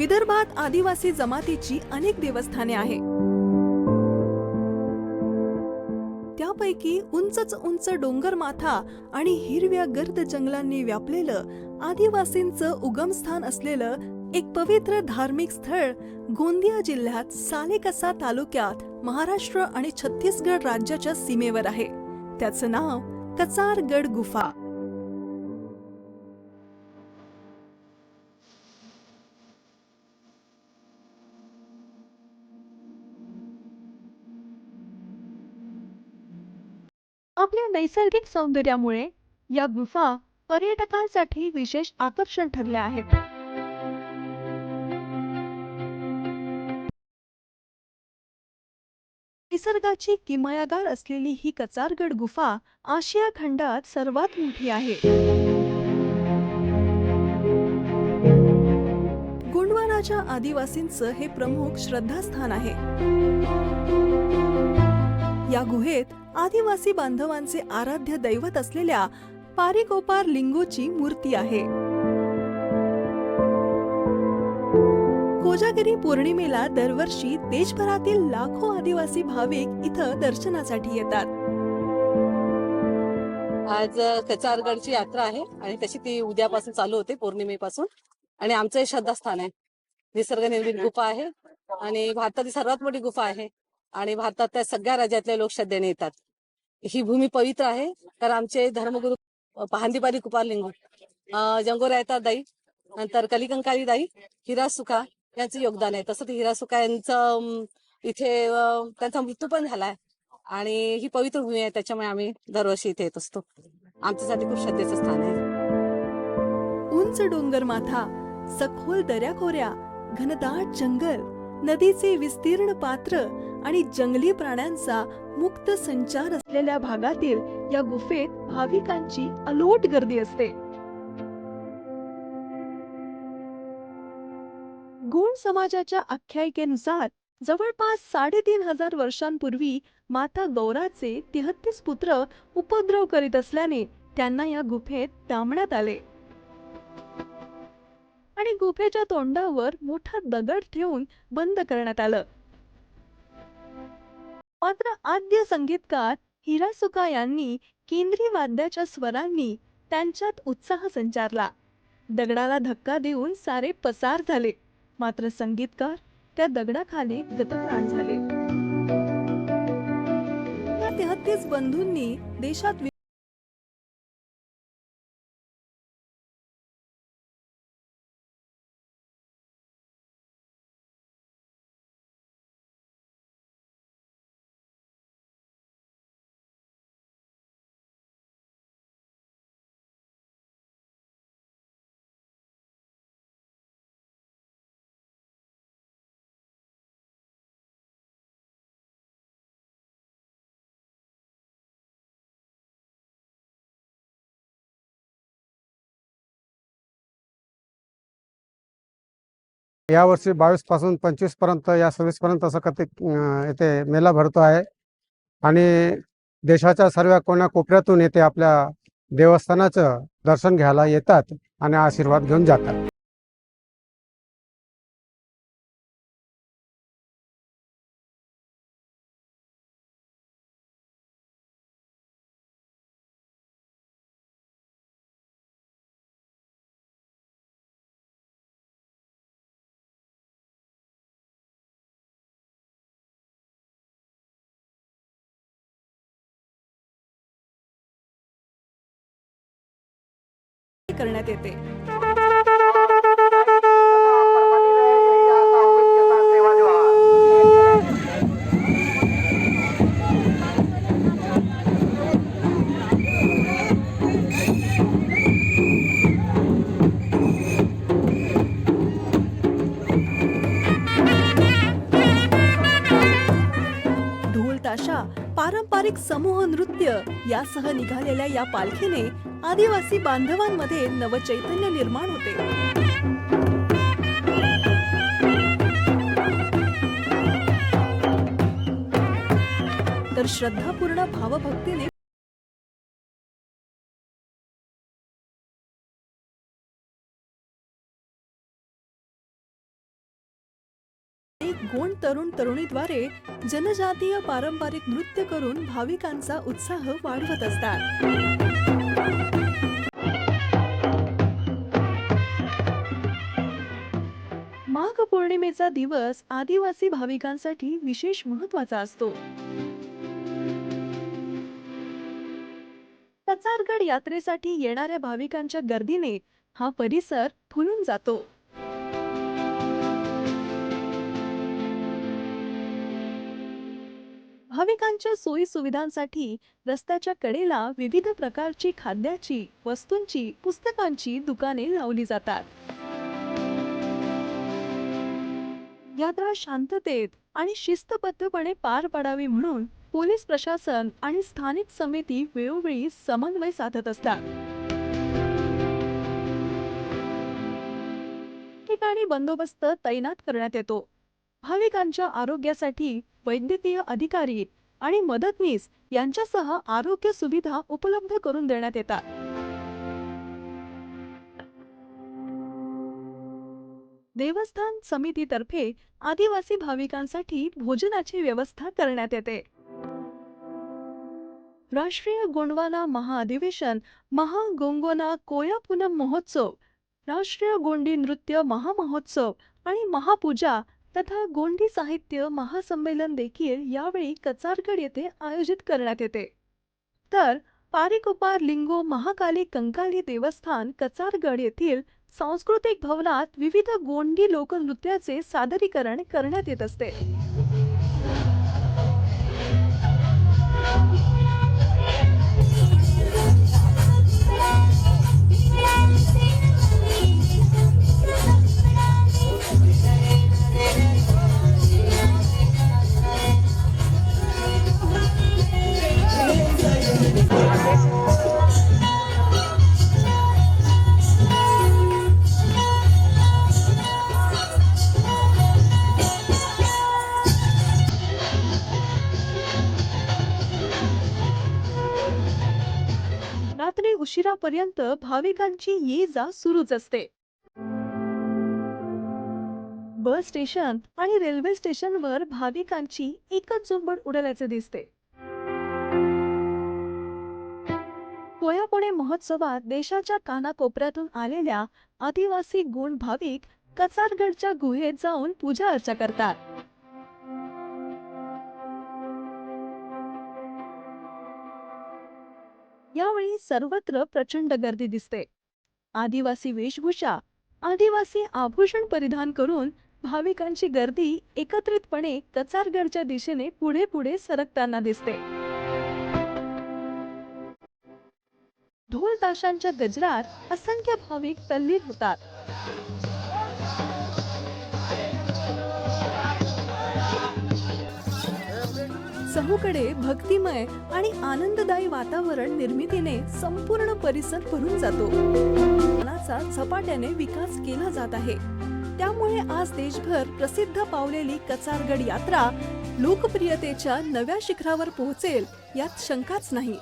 विदर्भात आदिवासी जमातीची अनेक देवस्थाने आहे. त्यापैकी उंचच उंच डोंगर माथा आणि हिरव्या गर्द जंगलांनी व्यापलेलं आदिवासींचं उगमस्थान असलेलं एक पवित्र धार्मिक स्थळ गोंदिया जिल्ह्यात सालेकसा तालुक्यात महाराष्ट्र आणि छत्तीसगड राज्याच्या सीमेवर आहे. त्याचं नाव कचारगड गुफा. आपल्या नैसर्गिक सौंदर्यामुळे या गुफा पर्यटकांसाठी विशेष आकर्षण ठरल्या आहेत. निसर्गाची किमयागार असलेली ही कचारगड गुफा आशिया खंडात सर्वात मोठी आहे. गोंडवानाच्या आदिवासींचं हे प्रमुख श्रद्धास्थान आहे. या गुहेत आदिवासी बांधवांचे आराध्य दैवत असलेल्या पारिकोपार लिंगोची मूर्ती आहे. कोजागिरी पौर्णिमेला दरवर्षी देशभरातील लाखो आदिवासी भाविक इथं दर्शनासाठी येतात. आज अ, कचारगडची यात्रा आहे आणि तशी ती उद्यापासून चालू होते पौर्णिमेपासून. आणि आमचं हे श्रद्धास्थान आहे. निसर्गनिर्मित गुफा आहे आणि भारतातील सर्वात मोठी गुफा आहे. आणि भारतातल्या सगळ्या राज्यातले लोक श्रद्धेने येतात. ही भूमी पवित्र आहे. तर आमचे धर्मगुरु अ, पहांदीबारी कुपारलिंगो अ, जंगोरा दाई. नंतर कलिकंकारी दाई हिरा सुखा यांचं योगदान आहे. तसंच हिरा सुखा यांचं इथे त्यांचा मृत्यू पण झालाय. आणि ही पवित्र भूमी आहे. त्याच्यामुळे आम्ही दरवर्षी इथे येत असतो. आमच्यासाठी खूप श्रद्धेचं स्थान आहे. उंच डोंगर माथा सखोल दऱ्याखोऱ्या घनदाट जंगल नदीचे विस्तीर्ण पात्र आणि जंगली प्राण्यांचा मुक्त संचार असलेल्या भागातील या गुफेत भाविकांची अलोट गर्दी असते. गुण समाजाच्या आख्यायिकेनुसार जवळपास साडेतीन हजार वर्षांपूर्वी माता गौराचे तेहतीस पुत्र उपद्रव करीत असल्याने त्यांना या गुफेत डांबण्यात आले. आणि गुफेच्या तोंडावर मोठा दगड ठेवून बंद करण्यात आलं. मात्र आद्य संगीतकार हिरासुका यांनी केंद्रीय वाद्याच्या स्वरांनी त्यांच्यात उत्साह संचारला. दगडाला धक्का देऊन सारे पसार झाले. मात्र संगीतकार त्या दगडाखाली गतप्राण झाले. या तेहतीस बंधूंनी देशात यावर्षी बावीसपासून पंचवीसपर्यंत या सव्वीस पर्यंत असं कथे येथे मेला भरतो आहे. आणि देशाच्या सर्व कोण्या कोपऱ्यातून येथे आपल्या देवस्थानाचं दर्शन घ्यायला येतात आणि आशीर्वाद घेऊन जातात. करण्यात येते. ढोल ताशा पारंपरिक समूह नृत्य यासह निघालेल्या या पालखीने आदिवासी बांधवांमध्ये नवचैतन्य निर्माण होते. तर श्रद्धापूर्ण भावभक्तीने गोंड तरुण तरुणीद्वारे जनजातीय पारंपरिक नृत्य करून भाविकांचा उत्साह वाढवत असतात. माघ पौर्णिमेचा दिवस आदिवासी भाविकांसाठी विशेष महत्त्वाचा असतो. कचारगड यात्रेसाठी येणाऱ्या भाविकांच्या गर्दीने हा परिसर फुलून जातो. भाविकांच्या सोयी सुविधांसाठी रस्त्याच्या कडेला विविध प्रकारची खाद्याची वस्तूंची पुस्तकांची दुकाने लावली जातात. यात्रा शांततेत आणि शिस्तबद्धपणे पार पडावी म्हणून पोलीस प्रशासन आणि स्थानिक समिती वेळोवेळी समन्वय साधत असतात. ठिकाणी बंदोबस्त तैनात करण्यात येतो. भाविकांच्या आरोग्यासाठी वैद्यकीय अधिकारी आणि मदतनीस यांच्यासह आरोग्य सुविधा उपलब्ध करून देण्यात येतात. देवस्थान समितीतर्फे आदिवासी भाविकांसाठी भोजनाची व्यवस्था करण्यात येते. राष्ट्रीय गोंडवाना महाअधिवेशन महागोंगोना कोयापूनम महोत्सव राष्ट्रीय गोंडी नृत्य महामहोत्सव आणि महापूजा तथा गोंडी साहित्य महासंमेलन देखील यावेळी कचारगड येथे आयोजित करण्यात येते. तर पारिकोपार लिंगो महाकाली कंकाली देवस्थान कचारगड येथील सांस्कृतिक भवनात विविध गोंडी लोकनृत्याचे सादरीकरण करण्यात येत असते. रात्री भाविकांची ये जा सुरूच असते. बस स्टेशन आणि रेल्वे स्टेशनवर भाविकांची एकच झुंबड उडाल्याचे दिसते. कोयापुणे महोत्सवात देशाच्या कानाकोपऱ्यातून आलेल्या आदिवासी गुण भाविक कचारगडच्या गुहेत जाऊन पूजा अर्चा करतात. यावेळी सर्वत्र प्रचंड गर्दी दिसते. आदिवासी वेशभूषा आदिवासी आभूषण परिधान करून भाविकांची गर्दी एकत्रितपणे कचारगडच्या दिशेने पुढे पुढे सरकताना दिसते. ढोल ताशांच्या गजरात असंख्य भाविक तल्लीन होतात. चहूकडे भक्तिमय आणि आनंददायी वातावरण निर्मितीने संपूर्ण परिसर भरून जातो. मनाचा झपाट्याने विकास केला जात आहे. त्यामुळे आज देशभर प्रसिद्ध पावलेली कचारगड यात्रा लोकप्रियतेच्या नव्या शिखरावर पोहोचेल यात शंकाच नाही.